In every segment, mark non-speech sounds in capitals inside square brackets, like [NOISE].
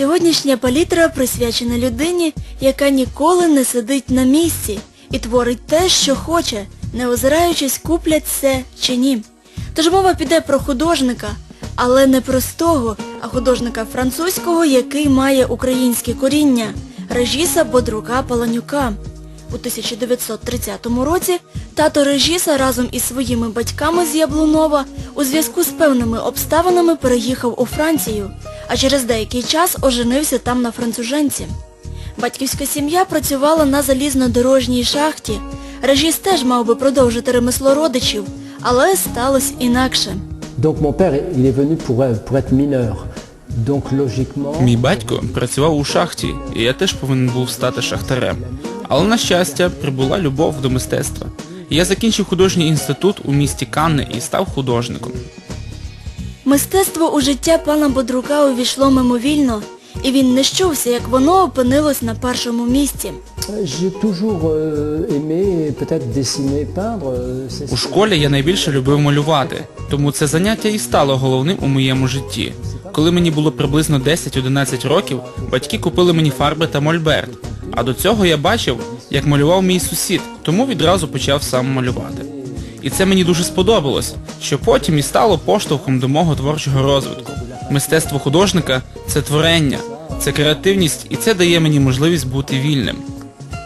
Сьогоднішня палітра присвячена людині, яка ніколи не сидить на місці і творить те, що хоче, не озираючись, куплять це чи ні. Тож мова піде про художника, але не простого, а художника французького, який має українське коріння Режіса Бодрука Паланюка. У 1930 році тато Режіса разом із своїми батьками з Яблунова у зв'язку з певними обставинами переїхав у Францію, а через деякий час оженився там на француженці. Батьківська сім'я працювала на залізнодорожній шахті. Режіс теж мав би продовжити ремесло родичів, але сталося інакше. Donc mon père, il est venu pour, pour être mineur. Donc logiquement, Мій батько працював у шахті, і я теж повинен був стати шахтарем. Але на щастя, прибула любов до мистецтва. Я закінчив художній інститут у місті Канни і став художником. Мистецтво у життя пана Бодрука увійшло мимовільно, і він не щувся, як воно опинилось на першому місці. euh, euh, У школі я найбільше любив малювати, тому це заняття і стало головним у моєму житті. Коли мені було приблизно 10-11 років, батьки купили мені фарби та мольберт. А до цього я бачив, як малював мій сусід, тому відразу почав сам малювати. І це мені дуже сподобалось, що потім і стало поштовхом до мого творчого розвитку. Мистецтво художника це творення, це креативність, і це дає мені можливість бути вільним.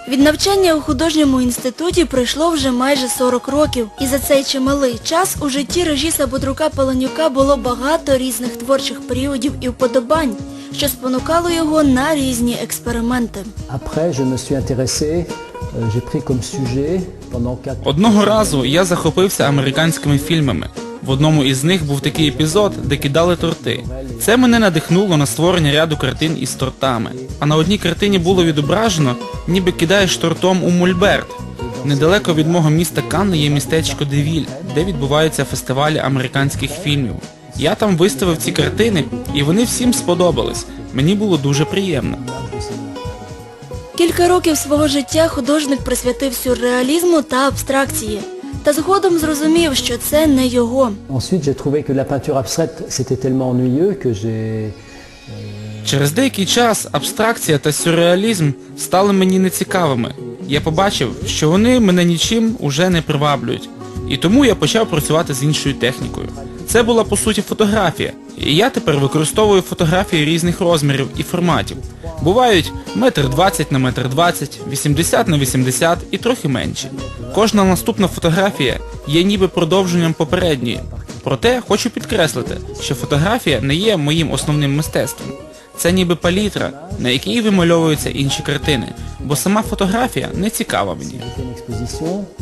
Від навчання у художньому інституті пройшло вже майже 40 років, і за цей чималий час у житті Режіса Бодрука Паленюка було багато різних творчих періодів і вподобань, що спонукало його на різні експерименти. Après, je me suis intéressé, 4 Одного разу я захопився американськими фільмами. В одному із них був такий епізод, де кидали торти. Це мене надихнуло на створення ряду картин із тортами. А на одній картині було відображено, ніби кидаєш тортом у мольберт. Недалеко від мого міста Канни є містечко Девіль, де відбуваються фестивалі американських фільмів. Я там виставив ці картини, і вони всім сподобались. Мені було дуже приємно. Кілька років свого життя художник присвятив сюрреалізму та абстракції, та згодом зрозумів, що це не його. Ensuite, j'ai trouvé que la peinture abstraite, c'était tellement ennuyeux que j'ai... Через деякий час абстракція та сюрреалізм стали мені нецікавими. Я побачив, що вони мене нічим уже не приваблюють. І тому я почав працювати з іншою технікою. Це була по суті фотографія, і я тепер використовую фотографії різних розмірів і форматів. Бувають метр двадцять на метр двадцять, 80 на 80 і трохи менші. Кожна наступна фотографія є ніби продовженням попередньої. Проте хочу підкреслити, що фотографія не є моїм основним мистецтвом. Це ніби палітра, на якій вимальовуються інші картини, бо сама фотографія не цікава мені.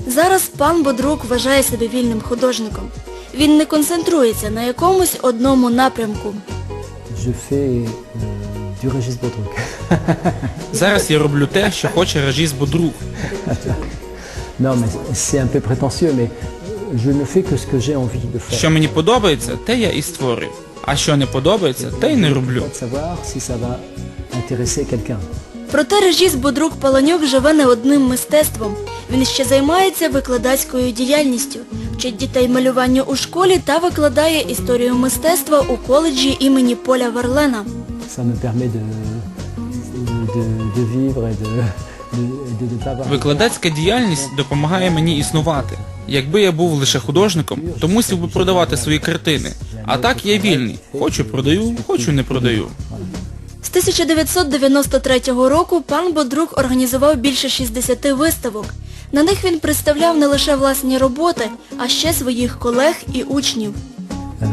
Зараз пан Бодрук вважає себе вільним художником. Він не концентрується на якомусь одному напрямку. Je fais euh, du Régis Baudruc. [LAUGHS] Зараз я роблю те, що хоче Режіс Бодрук. [LAUGHS] non, mais c'est un peu prétentieux, mais je ne fais que ce que j'ai envie de faire. Що мені подобається, те я і створюю. А що не подобається, те й не роблю. De savoir si ça va intéresser quelqu'un. Проте Режіс Бодрук Паланюк живе не одним мистецтвом. Він ще займається викладацькою діяльністю, вчить дітей малюванню у школі та викладає історію мистецтва у коледжі імені Поля avoir... Викладацька діяльність допомагає мені існувати. Якби я був лише художником, то мусив би продавати свої картини. А так я вільний. Хочу продаю, хочу не продаю. З 1993 року пан Бодрук організував більше 60 виставок. На них він представляв не лише власні роботи, а ще своїх колег і учнів. Euh,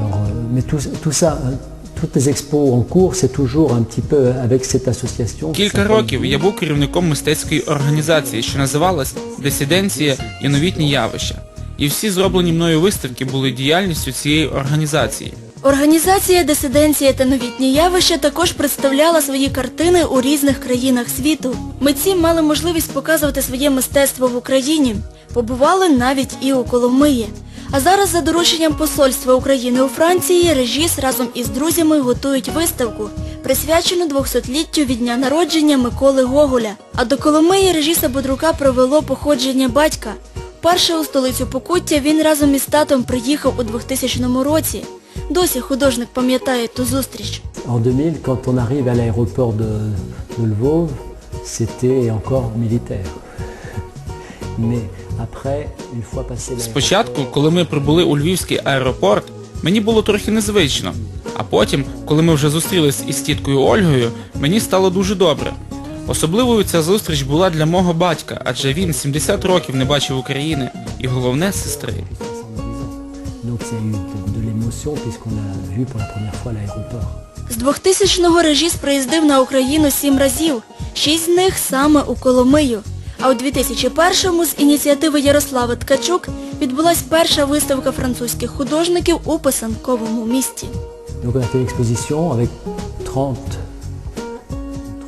qui Кілька років я був керівником мистецької організації, що називалась Дисиденція і новітні явища. І всі зроблені мною виставки були діяльністю цієї організації. Організація Дисиденція та новітні явища також представляла свої картини у різних країнах світу. Митці мали можливість показувати своє мистецтво в Україні, побували навіть і у Коломиї. А зараз за дорученням Посольства України у Франції Режіс разом із друзями готують виставку, присвячену 200-літтю від дня народження Миколи Гоголя. А до Коломиї Режіса Бодрука провело походження батька. Перше у столицю Покуття він разом із татом приїхав у 2000 році. Досі художник пам'ятає ту зустріч. En 2000, quand on arrive à l'aéroport de, de Lvov, c'était encore militaire. Mais après, une fois passé Спочатку, коли ми прибули у Львівський аеропорт, мені було трохи незвично. А потім, коли ми вже зустрілись із тіткою Ольгою, мені стало дуже добре. Особливою ця зустріч була для мого батька, адже він 70 років не бачив України і головне сестри. 70 ans. Donc il y a eu de, de l'émotion puisqu'on l'a vu pour la première fois l'aéroport. З 2000-го Режіс приїздив на Україну сім разів, шість з них саме у Коломию. А у 2001-му з ініціативи Ярослави Ткачук відбулась перша виставка французьких художників у писанковому місті. Donc on a fait une exposition avec 30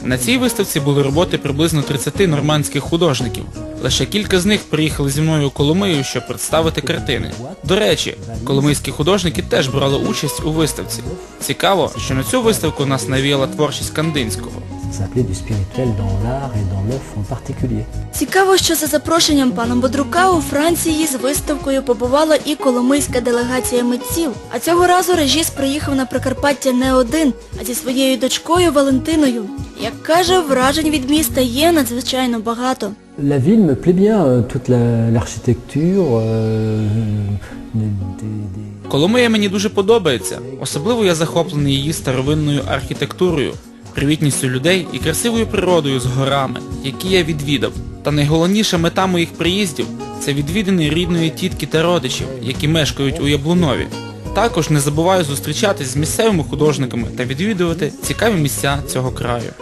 На цій виставці були роботи приблизно 30 нормандських художників. Лише кілька з них приїхали зі мною у Коломию, щоб представити картини. До речі, коломийські художники теж брали участь у виставці. Цікаво, що на цю виставку нас навіяла творчість Кандинського. S'appelait du spirituel dans l'art et dans l'œuf en particulier. Цікаво, що за запрошенням пана Бодрука у Франції з виставкою побувала і коломийська делегація митців. А цього разу Режіс приїхав на Прикарпаття не один, а зі своєю дочкою Валентиною. Як каже, вражень від міста є надзвичайно багато. La ville me plaît bien, euh, toute la- euh, Коломия мені дуже подобається. Особливо я захоплений її старовинною архітектурою, привітністю людей і красивою природою з горами, які я відвідав. Та найголовніша мета моїх приїздів це відвідини рідної тітки та родичів, які мешкають у Яблунові. Також не забуваю зустрічатись з місцевими художниками та відвідувати цікаві місця цього краю.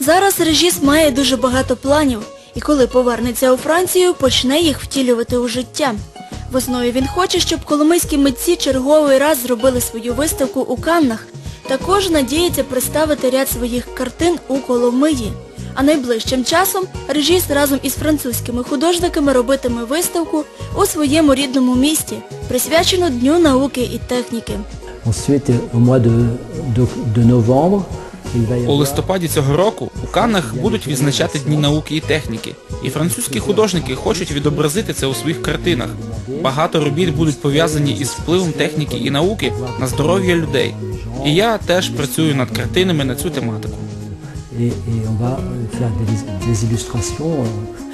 Зараз Режіс має дуже багато планів, і коли повернеться у Францію, почне їх втілювати у життя. Весною він хоче, щоб коломийські митці черговий раз зробили свою виставку у Каннах. Також надіється представити ряд своїх картин у Коломиї. А найближчим часом Режіс разом із французькими художниками робитиме виставку у своєму рідному місті, присвячену Дню науки і техніки. Ensuite, au mois de, de, de У листопаді цього року у Каннах будуть відзначати Дні науки і техніки, і французькі художники хочуть відобразити це у своїх картинах. Багато робіт будуть пов'язані із впливом техніки і науки на здоров'я людей. І я теж працюю над картинами на цю тематику.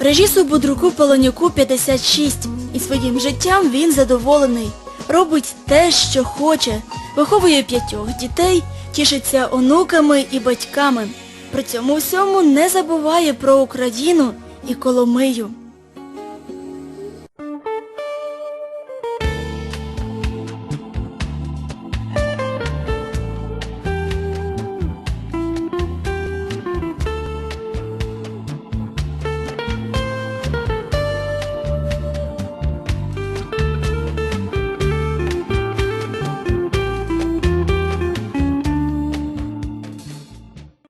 Режісу Бодруку Полонюку 56, і своїм життям він задоволений. Робить те, що хоче, виховує п'ятьох дітей, тішиться онуками і батьками. При цьому всьому не забуває про Україну і Коломию.